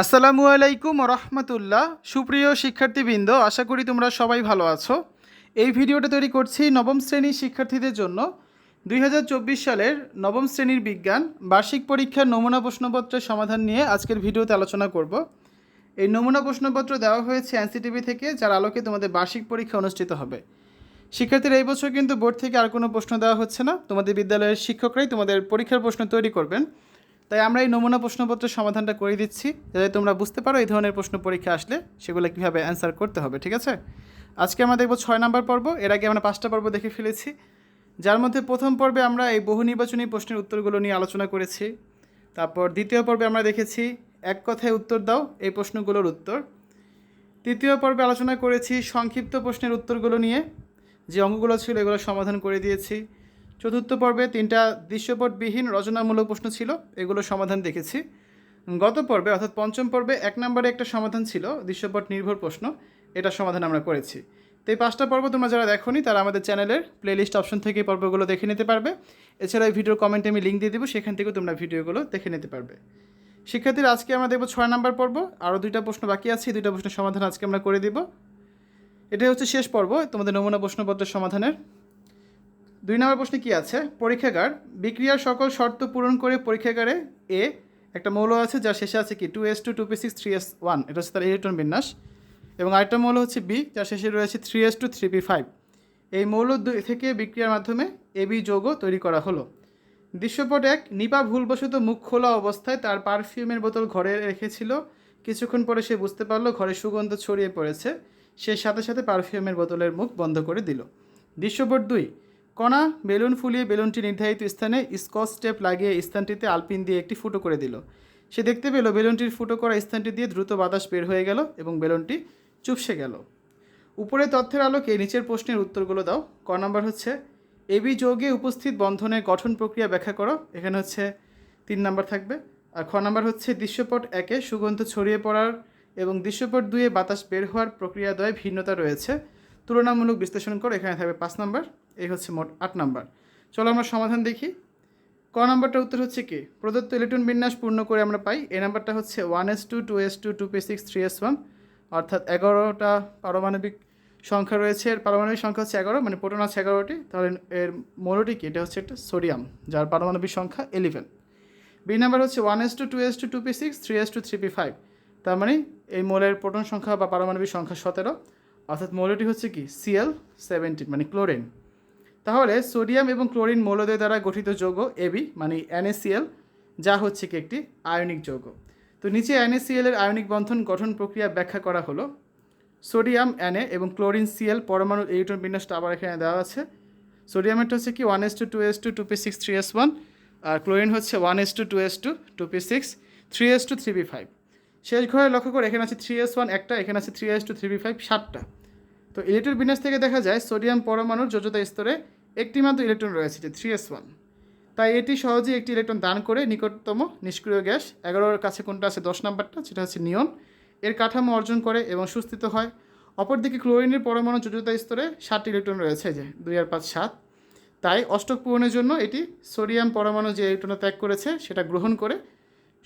আসসালামু আলাইকুম রহমতুল্লাহ সুপ্রিয় শিক্ষার্থীবৃন্দ, আশা করি তোমরা সবাই ভালো আছো। এই ভিডিওটা তৈরি করছি নবম শ্রেণির শিক্ষার্থীদের জন্য। দুই হাজার চব্বিশ সালের নবম শ্রেণির বিজ্ঞান, বার্ষিক পরীক্ষার নমুনা প্রশ্নপত্রের সমাধান নিয়ে আজকের ভিডিওতে আলোচনা করব। এই নমুনা প্রশ্নপত্র দেওয়া হয়েছে এনসিটিভি থেকে, যার আলোকে তোমাদের বার্ষিক পরীক্ষা অনুষ্ঠিত হবে। শিক্ষার্থীরা এই বছর কিন্তু বোর্ড থেকে আর কোনো প্রশ্ন দেওয়া হচ্ছে না। তোমাদের বিদ্যালয়ের শিক্ষকরাই তোমাদের পরীক্ষার প্রশ্ন তৈরি করবেন। তাই আমরা এই নমুনা প্রশ্নপত্রের সমাধানটা করে দিচ্ছি, যাতে তোমরা বুঝতে পারো এই ধরনের প্রশ্ন পরীক্ষা আসলে সেগুলো কীভাবে অ্যান্সার করতে হবে, ঠিক আছে? আজকে আমরা দেখব ছয় নাম্বার পর্ব, এর আগে আমরা পাঁচটা পর্ব দেখে ফেলেছি। যার মধ্যে প্রথম পর্বে আমরা এই বহু নির্বাচনী প্রশ্নের উত্তরগুলো নিয়ে আলোচনা করেছি। তারপর দ্বিতীয় পর্বে আমরা দেখেছি, এক কথায় উত্তর দাও, এই প্রশ্নগুলোর উত্তর। তৃতীয় পর্বে আলোচনা করেছি সংক্ষিপ্ত প্রশ্নের উত্তরগুলো নিয়ে, যে অঙ্গগুলো ছিল এগুলো সমাধান করে দিয়েছি। চতুর্থ পর্বে তিনটা দৃশ্যপটবিহীন রচনামূলক প্রশ্ন ছিল, এগুলো সমাধান দেখেছি। গত পর্বে, অর্থাৎ পঞ্চম পর্বে, এক নম্বরে একটা সমাধান ছিল দৃশ্যপট নির্ভর প্রশ্ন, এটা সমাধান আমরা করেছি। তো এই পাঁচটা পর্ব তোমরা যারা দেখোনি, তারা আমাদের চ্যানেলের প্লেলিস্ট অপশন থেকে এই পর্বগুলো দেখে নিতে পারবে। এছাড়া এই ভিডিওর কমেন্টে আমি লিঙ্ক দিয়ে দেবো, সেখান থেকেও তোমরা ভিডিওগুলো দেখে নিতে পারবে। শিক্ষার্থীরা, আজকে আমরা দেখব ছয় নম্বর পর্ব, আরও দুইটা প্রশ্ন বাকি আছে দুইটা প্রশ্নের সমাধান আজকে আমরা করে দিব। এটাই হচ্ছে শেষ পর্ব, তোমাদের নমুনা প্রশ্নপত্রের সমাধানের দুই নম্বর প্রশ্নে কি আছে? পরীক্ষাগার, বিক্রিয়ার সকল শর্ত পূরণ করে পরীক্ষাগারে এ একটা মৌল আছে, যার শেষে আছে কি? Two s two two p six three s one এটা হচ্ছে তার ইলেকট্রন বিন্যাস। এবং আরেকটা মৌল হচ্ছে বি যার শেষে রয়েছে three s two three p five এই মৌল দুই থেকে বিক্রিয়ার মাধ্যমে এবি যৌগ তৈরি করা হলো। দৃশ্যপট এক, নিপা ভুলবশত মুখ খোলা অবস্থায় তার পারফিউমের বোতল ঘরে রেখেছিল। কিছুক্ষণ পরে সে বুঝতে পারল ঘরে সুগন্ধ ছড়িয়ে পড়েছে। সে সাথে সাথে পারফিউমের বোতলের মুখ বন্ধ করে দিল। দৃশ্যপট দুই কণা, বেলুন ফুলিয়ে বেলুনটি নির্ধারিত স্থানে স্কচ টেপ লাগিয়ে স্থানটিতে আলপিন দিয়ে একটি ফুটো করে দিল। সে দেখতে পেল বেলুনটির ফুটো করা স্থানটি দিয়ে দ্রুত বাতাস বের হয়ে গেল এবং বেলুনটি চুপসে গেল। উপরে তথ্যের আলোকে নিচের প্রশ্নের উত্তরগুলো দাও। ক নাম্বার হচ্ছে, এবি যৌগে উপস্থিত বন্ধনের গঠন প্রক্রিয়া ব্যাখ্যা করো। এখানে হচ্ছে তিন নাম্বার থাকবে। আর খ নাম্বার হচ্ছে, দৃশ্যপট একে সুগন্ধ ছড়িয়ে পড়ার এবং দৃশ্যপট দুয়ে বাতাস বের হওয়ার প্রক্রিয়া প্রক্রিয়াদ্বয়ে ভিন্নতা রয়েছে। তুলনামূলক বিশ্লেষণ করে, এখানে থাকবে পাঁচ নাম্বার। এই হচ্ছে মোট আট নাম্বার। চলো আমরা সমাধান দেখি। ক নাম্বারটা উত্তর হচ্ছে কি? প্রদত্ত ইলেকট্রন বিন্যাস পূর্ণ করে আমরা পাই। এই নাম্বারটা হচ্ছে one s two two s two two p six, three s one. অর্থাৎ এগারোটা পারমাণবিক সংখ্যা রয়েছে। এর পারমাণবিক সংখ্যা হচ্ছে এগারো মানে প্রোটন আছে এগারোটি। তাহলে এর মৌলটি কি? এটা হচ্ছে একটা সোডিয়াম, যার পারমাণবিক সংখ্যা এলিভেন। বি নাম্বার হচ্ছে one s two two s two two p six, three s two, three p five. তার মানে এই মৌলের প্রোটন সংখ্যা বা পারমাণবিক সংখ্যা সতেরো। অর্থাৎ মৌলটি হচ্ছে কি? সিএল সেভেন্টিন মানে ক্লোরিন। তাহলে সোডিয়াম এবং ক্লোরিন মৌলদের দ্বারা গঠিত যৌগ এবি মানে NaCl যা হচ্ছে কি একটি আয়নিক যৌগ। তো নিচে NaCl এর আয়নিক বন্ধন গঠন প্রক্রিয়া ব্যাখ্যা করা হলো। সোডিয়াম, Na এবং ক্লোরিন সিএল পরমাণু ইলেকট্রন বিন্যাসটা আবার এখানে দেওয়া আছে। সোডিয়ামেরটা হচ্ছে কি one s two two s two two p six, three s one, আর ক্লোরিন হচ্ছে one s two two s two two p six, three s two three p five. শেষ ঘরে লক্ষ্য করে এখানে আছে থ্রি এস ওয়ান একটা, এখানে আছে three s two three p five সাতটা। তো ইলেকট্রন বিন্যাস থেকে দেখা যায় সোডিয়াম পরমাণুর যোজতা স্তরে একটি মাত্র ইলেকট্রন রয়েছে, যে থ্রি এস ওয়ান। তাই এটি সহজেই একটি ইলেকট্রন দান করে নিকটতম নিষ্ক্রিয় গ্যাস। এগারোর কাছে কোনটা আছে? দশ নাম্বারটা, সেটা হচ্ছে নিয়ন। এর কাঠামো অর্জন করে এবং সুস্থিত হয়। অপরদিকে ক্লোরিনের পরমাণু যোজতা স্তরে সাতটি ইলেকট্রন রয়েছে যে দুই আর পাঁচ সাত। তাই অষ্টক পূরণের জন্য এটি সোডিয়াম পরমাণু যে ইলেকট্রন ত্যাগ করেছে, সেটা গ্রহণ করে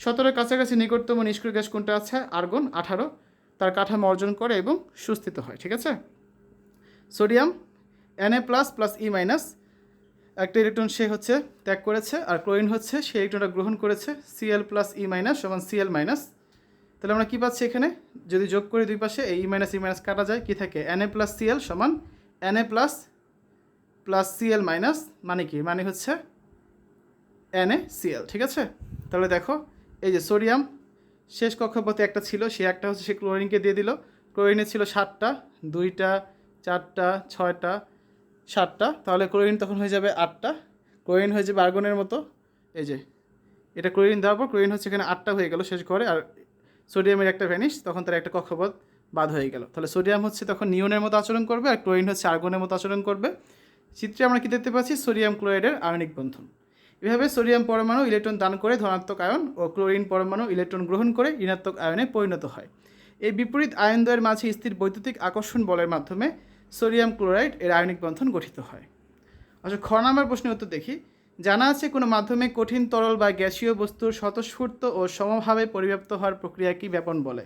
সতেরোর কাছাকাছি নিকটতম নিষ্ক্রিয় গ্যাস কোনটা আছে? আর্গন আঠারো। তার কাঠামো অর্জন করে এবং সুস্থিত হয়, ঠিক আছে? Sodium NA plus plus e minus একটা ইলেকট্রন সে হচ্ছে ত্যাগ করেছে আর ক্লোরিন হচ্ছে সেই ইলেকট্রনটা গ্রহণ করেছে সিএল প্লাস ই মাইনাস সমান সিএল মাইনাস তাহলে আমরা কী পাচ্ছি এখানে? যদি যোগ করি দুই পাশে, এই ই মাইনাস ই মাইনাস কাটা যায়, কী থাকে? এনএ প্লাস সিএল সমান NA plus plus CL minus মানে কি? মানে হচ্ছে এনএ সিএল ঠিক আছে? তাহলে দেখো, এই যে সোডিয়াম শেষ কক্ষপথে একটা ছিল, সে একটা হচ্ছে সে ক্লোরিনকে দিয়ে দিল। ক্লোরিনে ছিল সাতটা, দুইটা, চারটা, ছয়টা সাতটা, তাহলে ক্লোরিন তখন হয়ে যাবে আটটা। ক্লোরিন হয়ে যাবে আর্গনের মতো। এই যে, এটা ক্লোরিন দেওয়ার পর ক্লোরিন হচ্ছে এখানে আটটা হয়ে গেল শেষ ঘরে, আর সোডিয়ামের একটা ভ্যানিশ তখন তার একটা কক্ষপথ বাদ হয়ে গেল। তাহলে সোডিয়াম হচ্ছে তখন নিয়নের মতো আচরণ করবে, আর ক্লোরিন হচ্ছে আর্গনের মতো আচরণ করবে। চিত্রে আমরা কী দেখতে পাচ্ছি? সোডিয়াম ক্লোরাইডের আয়নিক বন্ধন। এভাবে সোডিয়াম পরমাণু ইলেকট্রন দান করে ধনাত্মক আয়ন ও ক্লোরিন পরমাণু ইলেকট্রন গ্রহণ করে ঋণাত্মক আয়নে পরিণত হয়। এই বিপরীত আয়নদ্বয়ের মাঝে স্থির বৈদ্যুতিক আকর্ষণ বলের মাধ্যমে সোডিয়াম ক্লোরাইড এর আয়নিক বন্ধন গঠিত হয়। আচ্ছা খ নাম্বার প্রশ্নের উত্তর দেখি। জানা আছে কোনো মাধ্যমে কঠিন তরল বা গ্যাসীয় বস্তুর স্বতঃস্ফূর্ত ও সমভাবে পরিব্যাপ্ত হওয়ার প্রক্রিয়াকে ব্যাপন বলে?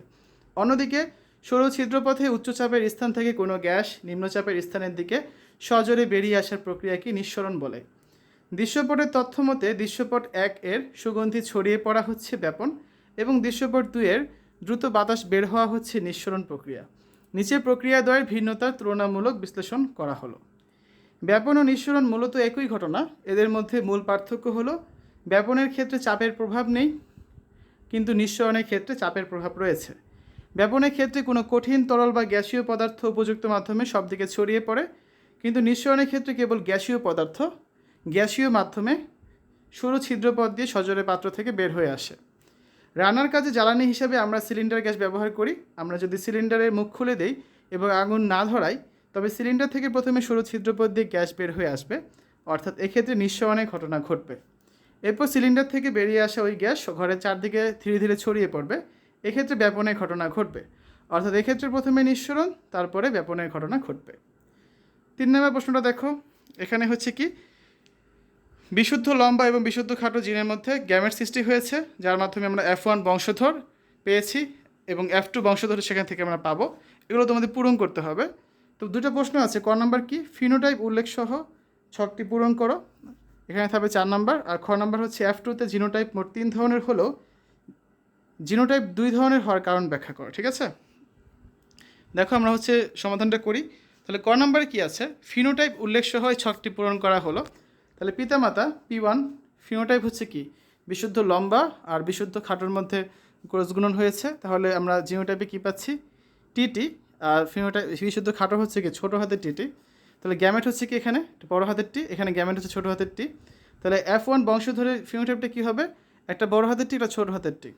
অন্যদিকে, সরু ছিদ্রপথে উচ্চচাপের স্থান থেকে কোনো গ্যাস নিম্নচাপের স্থানের দিকে সজোরে বেরিয়ে আসার প্রক্রিয়াকে নিঃসরণ বলে? দৃশ্যপটের তথ্য মতে, দৃশ্যপট এক এর সুগন্ধি ছড়িয়ে পড়া হচ্ছে ব্যাপন এবং দৃশ্যপট দুই এর দ্রুত বাতাস বের হওয়া হচ্ছে নিঃসরণ প্রক্রিয়া। নিচের প্রক্রিয়াদ্বয়ের ভিন্নতার তুলনামূলক বিশ্লেষণ করা হলো। ব্যাপন ও নিঃসরণ মূলত একই ঘটনা। এদের মধ্যে মূল পার্থক্য হলো, ব্যাপনের ক্ষেত্রে চাপের প্রভাব নেই, কিন্তু নিঃসরণের ক্ষেত্রে চাপের প্রভাব রয়েছে। ব্যাপনের ক্ষেত্রে কোনো কঠিন তরল বা গ্যাসীয় পদার্থ উপযুক্ত মাধ্যমে সব দিকে ছড়িয়ে পড়ে, কিন্তু নিঃসরণের ক্ষেত্রে কেবল গ্যাসীয় পদার্থ, গ্যাসীয় মাধ্যমে সরু ছিদ্রপথ দিয়ে সজোরে পাত্র থেকে বের হয়ে আসে। রান্নার কাজে জ্বালানি হিসাবে আমরা সিলিন্ডার গ্যাস ব্যবহার করি। আমরা যদি সিলিন্ডারের মুখ খুলে দেই এবং আগুন না ধরাই, তবে সিলিন্ডার থেকে প্রথমে সরু ছিদ্রপথ দিয়ে গ্যাস বের হয়ে আসবে। অর্থাৎ এক্ষেত্রে নিঃসরণের ঘটনা ঘটবে। এরপর সিলিন্ডার থেকে বেরিয়ে আসা ওই গ্যাস ঘরের চারদিকে ধীরে ধীরে ছড়িয়ে পড়বে। এক্ষেত্রে ব্যাপনের ঘটনা ঘটবে। অর্থাৎ এক্ষেত্রে প্রথমে নিঃসরণ, তারপরে ব্যাপনের ঘটনা ঘটবে। তিন নম্বর প্রশ্নটা দেখো। এখানে হচ্ছে কি বিশুদ্ধ লম্বা এবং বিশুদ্ধ খাটো জিনের মধ্যে গ্যামেট সৃষ্টি হয়েছে, যার মাধ্যমে আমরা এফ ওয়ান বংশধর পেয়েছি এবং এফ টু বংশধর সেখান থেকে আমরা পাবো। এগুলো তোমাদের পূরণ করতে হবে। তো দুটো প্রশ্ন আছে, ক নাম্বার কি? ফিনোটাইপ উল্লেখ সহ ছকটি পূরণ করো। এখানে থাকবে চার নাম্বার আর খ নাম্বার হচ্ছে এফ টুতে জিনোটাইপ মোট তিন ধরনের হলেও জিনোটাইপ দুই ধরনের হওয়ার কারণ ব্যাখ্যা করো, ঠিক আছে? দেখো আমরা হচ্ছে সমাধানটা করি। তাহলে ক নাম্বারে কি আছে? ফিনোটাইপ উল্লেখ সহ ছকটি পূরণ করা হলো। তাহলে পিতামাতা পি ওয়ান ফিনোটাইপ হচ্ছে কি? বিশুদ্ধ লম্বা আর বিশুদ্ধ খাটোর মধ্যে ক্রসগুণন হয়েছে। তাহলে আমরা জিনোটাইপে কী পাচ্ছি? টিটি আর ফিনোটাইপ বিশুদ্ধ খাটো হচ্ছে কি? ছোটো হাতের টিটি তাহলে গ্যামেট হচ্ছে কি এখানে? বড় হাতের টি এখানে গ্যামেট হচ্ছে ছোটো হাতের টি তাহলে এফ ওয়ান বংশ ধরে ফিনোটাইপটা কী হবে? একটা বড় হাতের টি একটা ছোটো হাতের টি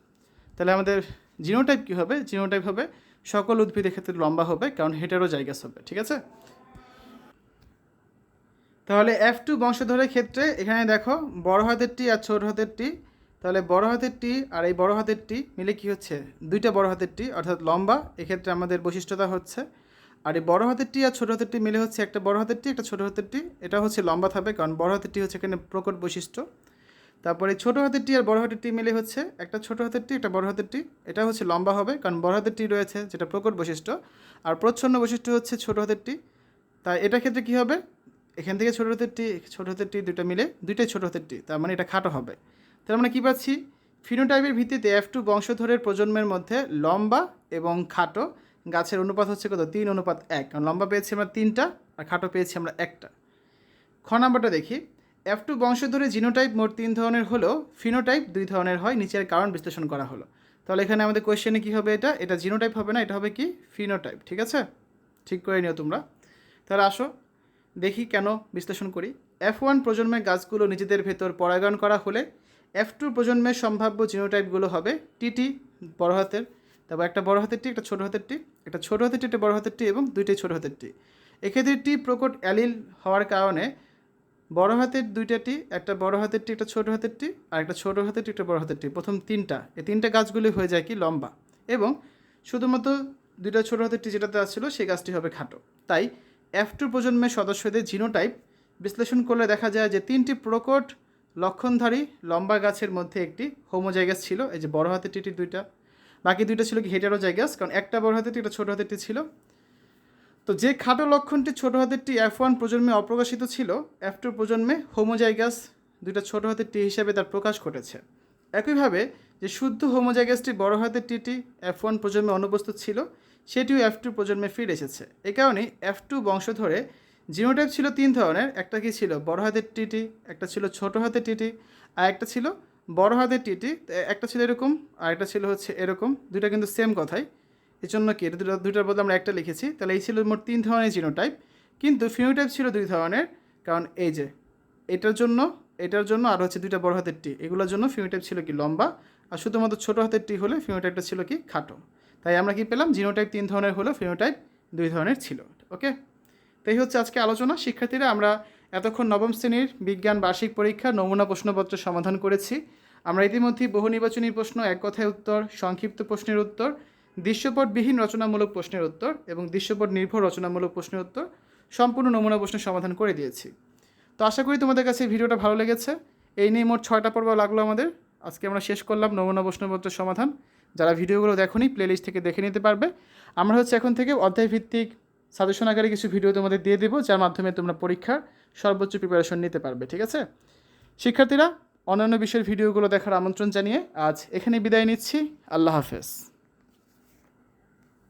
তাহলে আমাদের জিনোটাইপ কী হবে? জিনোটাইপ হবে সকল উদ্ভিদের ক্ষেত্রে লম্বা হবে, কারণ হেটারও জায়গাস হবে, ঠিক আছে? তাহলে এফ টু বংশধরের ক্ষেত্রে এখানে দেখো বড় হাতের টি আর ছোট হাতের টি তাহলে বড় হাতের টি আর এই বড় হাতের টি মিলে কি হচ্ছে দুইটা বড় হাতের টি অর্থাৎ লম্বা এক্ষেত্রে আমাদের বৈশিষ্ট্যতা হচ্ছে আর এই বড় হাতের টি আর ছোট হাতের টি মিলে হচ্ছে একটা বড় হাতের টি একটা ছোট হাতের টি এটা হচ্ছে লম্বা থাকবে কারণ বড় হাতের টি হচ্ছে এখানে প্রকট বৈশিষ্ট্য তারপরে ছোট হাতের টি আর বড় হাতের টি মিলে হচ্ছে একটা ছোট হাতের টি একটা বড় হাতের টি এটা হচ্ছে লম্বা হবে কারণ বড় হাতের টি রয়েছে যেটা প্রকট বৈশিষ্ট্য আর প্রচ্ছন্ন বৈশিষ্ট্য হচ্ছে ছোট হাতের টি তাই এটা ক্ষেত্রে কী হবে এখান থেকে ছোটো হাতের টি, ছোটো হাতের টি দুটো মিলে, দুইটাই ছোটো হাতের টি, তার মানে এটা খাটো হবে। তার মানে কী পাচ্ছি? ফিনোটাইপের ভিত্তিতে এফ টু বংশধরের প্রজন্মের মধ্যে লম্বা এবং খাটো, গাছের অনুপাত হচ্ছে কত? তিন অনুপাত এক। কারণ লম্বা পেয়েছি আমরা তিনটা, আর খাটো পেয়েছি আমরা একটা। খ নাম্বারটা দেখি। এফ টু বংশধরে জিনোটাইপ মোট তিন ধরনের হলেও ফিনোটাইপ দুই ধরনের হয়, নিচের কারণ বিশ্লেষণ করা হলো। তাহলে এখানে আমাদের কোয়েশ্চেনে কী হবে এটা? এটা জিনোটাইপ হবে না, এটা হবে কি? ফিনোটাইপ, ঠিক আছে? ঠিক করে নিও তোমরা। তাহলে আসো। দেখি কেন বিশ্লেষণ করি। এফ ওয়ান প্রজন্মের গাছগুলো নিজেদের ভেতর পরাগায়ন করা হলে এফ টু প্রজন্মের সম্ভাব্য জিনোটাইপগুলো হবে টিটি বড় হাতের, তারপর একটা বড় হাতের টি একটা ছোটো হাতের টি একটা ছোটো হাতের টি একটা বড় হাতের টি এবং দুইটাই ছোটো হাতের টি এক্ষেত্রে টি প্রকট অ্যালিল হওয়ার কারণে বড় হাতের দুইটা টি একটা বড় হাতের টি একটা ছোটো হাতের টি আর একটা ছোটো হাতের টি একটা বড় হাতের টি প্রথম তিনটা, এই তিনটা গাছগুলি হয়ে যায় কি লম্বা। এবং শুধুমাত্র দুইটা ছোটো হাতের টি যেটাতে আসছিল, সেই গাছটি হবে খাটো। তাই এফ টু প্রজন্মের সদস্যদের জিনোটাইপ বিশ্লেষণ করলে দেখা যায় যে তিনটি প্রকট লক্ষণধারী লম্বা গাছের মধ্যে একটি হোমোজাইগাস ছিল, এই যে বড় হাতের টিটি দুইটা। বাকি দুইটা ছিল কি হেটারো জায়গাস কারণ একটা বড় হাতেরটি একটা ছোটো হাতেরটি ছিল। তো যে খাটো লক্ষণটি ছোটো হাতেরটি এফ ওয়ান প্রজন্মে অপ্রকাশিত ছিল এফ টু প্রজন্মে হোমোজাইগাস দুইটা ছোটো হাতের টি হিসাবে তার প্রকাশ ঘটেছে। একইভাবে যে শুদ্ধ হোমোজাইগাসটি বড় হাতের টিটি এফ ওয়ান প্রজন্মে অনুপস্থিত ছিল সেটিও এফ টু প্রজন্মে ফিরে এসেছে। এ কারণেই এফ টু বংশ ধরে জিনোটাইপ ছিল তিন ধরনের, একটা কি ছিল বড় হাতের টিটি, একটা ছিল ছোট হাতের টিটি, আর একটা ছিল বড় হাতের টিটি একটা ছিল এরকম, আর একটা ছিল হচ্ছে এরকম, দুইটা কিন্তু সেম কথাই। এর জন্য কি দুটো দুটার বদলে আমরা একটা লিখেছি, তাহলে এই ছিল মোট তিন ধরনের জিনোটাইপ, কিন্তু ফিনোটাইপ ছিল দুই ধরনের, কারণ এই যে এটার জন্য এটার জন্য আর হচ্ছে দুইটা বড় হাতের টি, এগুলোর জন্য ফিনোটাইপ ছিল কি লম্বা, আর শুধুমাত্র ছোটো হাতের টি হলে ফিনোটাইপটা ছিল কি খাটো। তাই আমরা কি পেলাম? জিনোটাইপ তিন ধরনের হলো, ফিনোটাইপ দুই ধরনের ছিল। ওকে? তো এই হচ্ছে আজকে আলোচনা। শিক্ষার্থীরা, আমরা এতক্ষণ নবম শ্রেণির বিজ্ঞান বার্ষিক পরীক্ষা, নমুনা প্রশ্নপত্র সমাধান করেছি। আমরা ইতিমধ্যেই বহু নির্বাচনী প্রশ্ন, এক কথায় উত্তর, সংক্ষিপ্ত প্রশ্নের উত্তর, দৃশ্যপটবিহীন রচনামূলক প্রশ্নের উত্তর এবং দৃশ্যপট নির্ভর রচনামূলক প্রশ্নের উত্তর সম্পূর্ণ নমুনা প্রশ্নের সমাধান করে দিয়েছি। তো আশা করি তোমাদের কাছে ভিডিওটা ভালো লেগেছে। এই নিয়ে মোট ছয়টা পর্ব লাগল আমাদের। আজকে আমরা শেষ করলাম নমুনা প্রশ্নপত্রের সমাধান। যারা ভিডিওগুলো দেখোনি প্লেলিস্ট থেকে দেখে নিতে পারবে। আমরা হচ্ছে এখন থেকে অধ্যায়ভিত্তিক সাজেশন আকারে কিছু ভিডিও তোমাদের দিয়ে দেবো, যার মাধ্যমে তোমরা পরীক্ষার সর্বোচ্চ প্রিপারেশন নিতে পারবে, ঠিক আছে? শিক্ষার্থীরা, অন্যান্য বিষয়ের ভিডিওগুলো দেখার আমন্ত্রণ জানিয়ে আজ এখানে বিদায় নিচ্ছি। আল্লাহ হাফেজ।